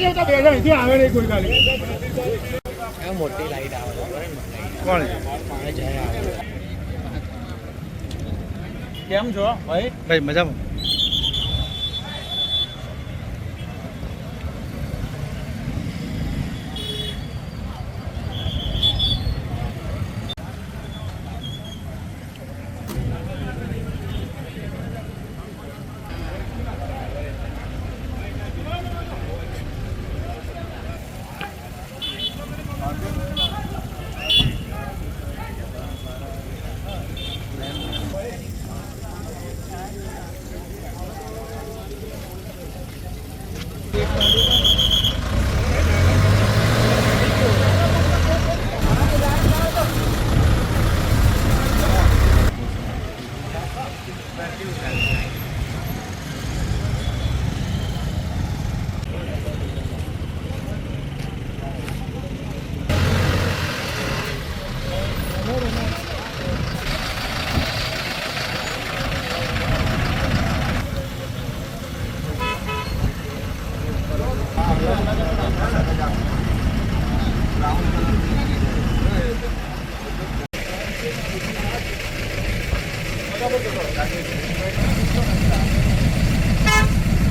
તો અહીંથી આવે નહીં કોઈ ગાડી મોટી લાઈટ આવે કોણ પાણી જાય આવે કેમ છો? ભાઈ? ભાઈ મજામાં.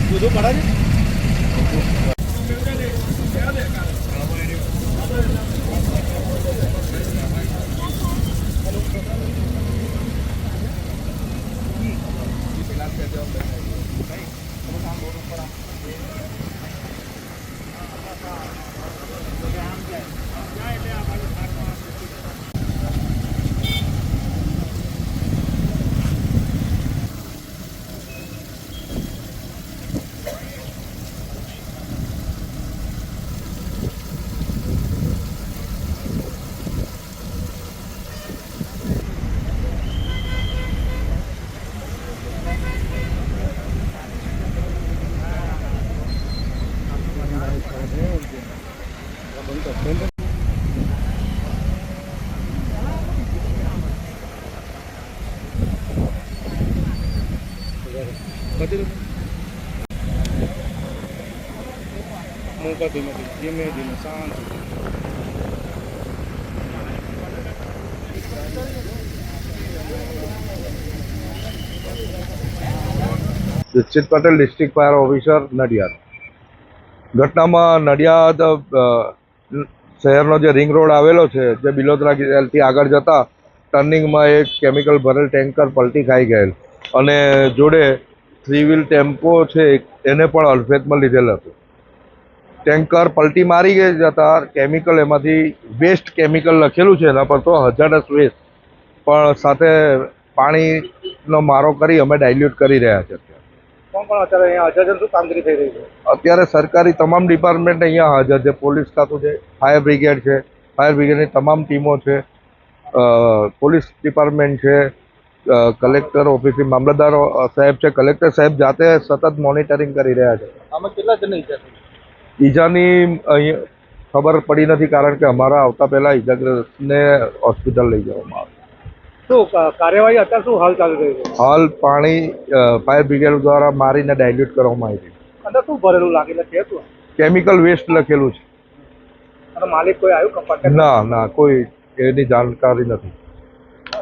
બધું પડા છે મૂકા Patel district fire officer Nadiad. ઘટનામાં નડિયાદ શહેરનો જે રિંગ રોડ આવેલો છે, જે બિલોદરા થી આગળ જતા, ટર્નિંગમાં એક કેમિકલ ભરેલ ટેન્કર પલટી ખાઈ ગયેલ. અને જોડે થ્રી વ્હીલ ટેમ્પો છે, એને પણ અલ્ફેતમાં લીધેલ હતું. ટેન્કર પલટી મારી ગઈ જતા, કેમિકલ એમાંથી વેસ્ટ કેમિકલ લખેલું છે, એના પર તો હજારસ વેસ્ટ. પણ સાથે પાણીનો મારો કરી, અમે ડાયલ્યુટ કરી રહ્યા છે. કોણ અત્યારે અહીંયા હાજર છે શું કામગીરી થઈ રહી છે? અત્યારે સરકારી તમામ ડિપાર્ટમેન્ટ અહીંયા હાજર છે. પોલીસ ખાતું છે ફાયર બ્રિગેડ છે ફાયર બ્રિગેડની તમામ ટીમો છે પોલીસ ડિપાર્ટમેન્ટ છે કલેક્ટર ઓફિસથી મામલતદાર સાહેબ છે. કલેક્ટર સાહેબ જાતે સતત મોનિટરિંગ કરી રહ્યા છે. આમાં કેટલા જણ ઈજા ઈજાની અહીં ખબર પડી નથી કારણ કે અમારા આવતા પહેલા ઈજાગ્રસ્તને હોસ્પિટલ લઈ જવામાં આવે. શું કાર્યવાહી અત્યારે શું હાલ ચાલી રહી છે? હાલ પાણી ફાયર બ્રિગેડ દ્વારા મારીને ડાયલ્યુટ કરવામાં આવી છે. અંદર શું ભરેલું લાગેલું છે શું? કેમિકલ વેસ્ટ લખેલું છે. અને માલિક કોઈ આવ્યું ના ના કોઈ એની જાણકારી નથી.